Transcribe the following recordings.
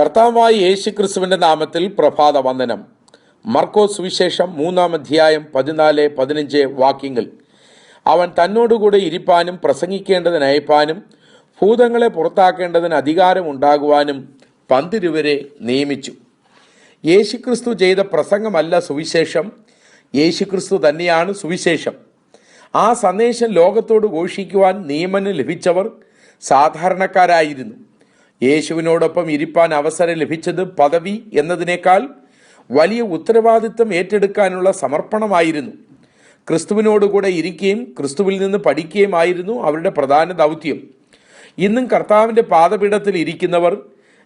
കർത്താവായ യേശു ക്രിസ്തുവിന്റെ നാമത്തിൽ പ്രഭാത വന്ദനം. മർക്കോസ് സുവിശേഷം മൂന്നാം അധ്യായം പതിനാല് പതിനഞ്ച് വാക്യങ്ങൾ. അവൻ തന്നോടുകൂടെ ഇരിപ്പാനും പ്രസംഗിക്കേണ്ടതിന് അയപ്പാനും ഭൂതങ്ങളെ പുറത്താക്കേണ്ടതിന് അധികാരം ഉണ്ടാകുവാനും പന്തിരുവരെ നിയമിച്ചു. യേശുക്രിസ്തു ചെയ്ത പ്രസംഗമല്ല സുവിശേഷം യേശുക്രിസ്തു തന്നെയാണ് സുവിശേഷം. ആ സന്ദേശം ലോകത്തോട് ഘോഷിക്കുവാൻ നിയമനം ലഭിച്ചവർ സാധാരണക്കാരായിരുന്നു. യേശുവിനോടൊപ്പം ഇരിപ്പാൻ അവസരം ലഭിച്ചത് പദവി എന്നതിനേക്കാൾ വലിയ ഉത്തരവാദിത്തം ഏറ്റെടുക്കാനുള്ള സമർപ്പണമായിരുന്നു. ക്രിസ്തുവിനോടുകൂടെ ഇരിക്കുകയും ക്രിസ്തുവിൽ നിന്ന് പഠിക്കുകയും ആയിരുന്നു അവരുടെ പ്രധാന ദൗത്യം. ഇന്നും കർത്താവിന്റെ പാദപീഠത്തിൽ ഇരിക്കുന്നവർ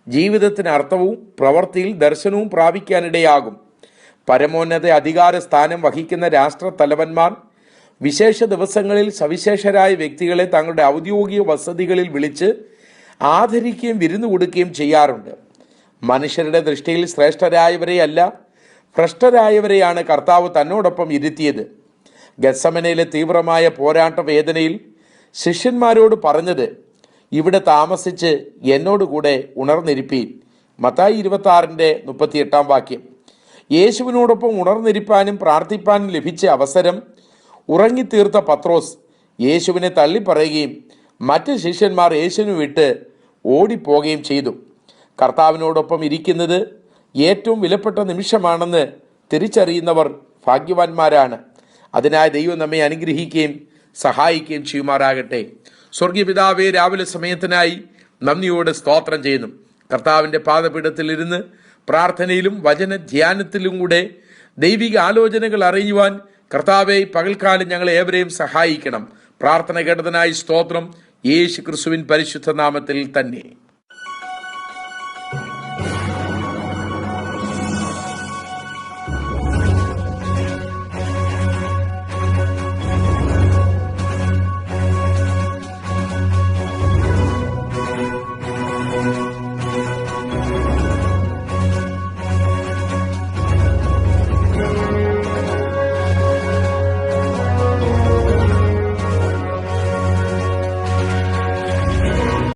ജീവിതത്തിന് അർത്ഥവും പ്രവൃത്തിയിൽ ദർശനവും പ്രാപിക്കാനിടയാകും. പരമോന്നത അധികാര സ്ഥാനം വഹിക്കുന്ന രാഷ്ട്ര തലവന്മാർ വിശേഷ ദിവസങ്ങളിൽ സവിശേഷരായ വ്യക്തികളെ തങ്ങളുടെ ഔദ്യോഗിക വസതികളിൽ വിളിച്ച് ആദരിക്കുകയും വിരുന്നു കൊടുക്കുകയും ചെയ്യാറുണ്ട്. മനുഷ്യരുടെ ദൃഷ്ടിയിൽ ശ്രേഷ്ഠരായവരെയല്ല ഭ്രഷ്ടരായവരെയാണ് കർത്താവ് തന്നോടൊപ്പം ഇരുത്തിയത്. ഗസമനയിലെ തീവ്രമായ പോരാട്ട വേദനയിൽ ശിഷ്യന്മാരോട് പറഞ്ഞത് ഇവിടെ താമസിച്ച് എന്നോടുകൂടെ ഉണർന്നിരിപ്പീൻ. മത്തായി ഇരുപത്തി ആറിന്റെ മുപ്പത്തിയെട്ടാം വാക്യം. യേശുവിനോടൊപ്പം ഉണർന്നിരിപ്പാനും പ്രാർത്ഥിപ്പാനും ലഭിച്ച അവസരം ഉറങ്ങിത്തീർത്ത പത്രോസ് യേശുവിനെ തള്ളിപ്പറയുകയും മറ്റ് ശിഷ്യന്മാർ യേശുവിന് വിട്ട് ഓടിപ്പോവുകയും ചെയ്തു. കർത്താവിനോടൊപ്പം ഇരിക്കുന്നത് ഏറ്റവും വിലപ്പെട്ട നിമിഷമാണെന്ന് തിരിച്ചറിയുന്നവർ ഭാഗ്യവാന്മാരാണ്. അതിനായി ദൈവം നമ്മെ അനുഗ്രഹിക്കുകയും സഹായിക്കുകയും ചെയ്യുമാറാകട്ടെ. സ്വർഗീയ പിതാവേ രാവിലെ സമയത്തിനായി നന്ദിയോടെ സ്തോത്രം ചെയ്യുന്നു. കർത്താവിന്റെ പാദപീഠത്തിലിരുന്ന് പ്രാർത്ഥനയിലും വചന ധ്യാനത്തിലും കൂടെ ദൈവിക ആലോചനകൾ അറിയുവാൻ കർത്താവെ പകൽക്കാലം ഞങ്ങളെ ഏവരെയും സഹായിക്കണം. പ്രാർത്ഥന കേട്ടതിനായി സ്തോത്രം. യേശു ക്രിസ്തുവിൻ പരിശുദ്ധ നാമത്തിൽ തന്നെ.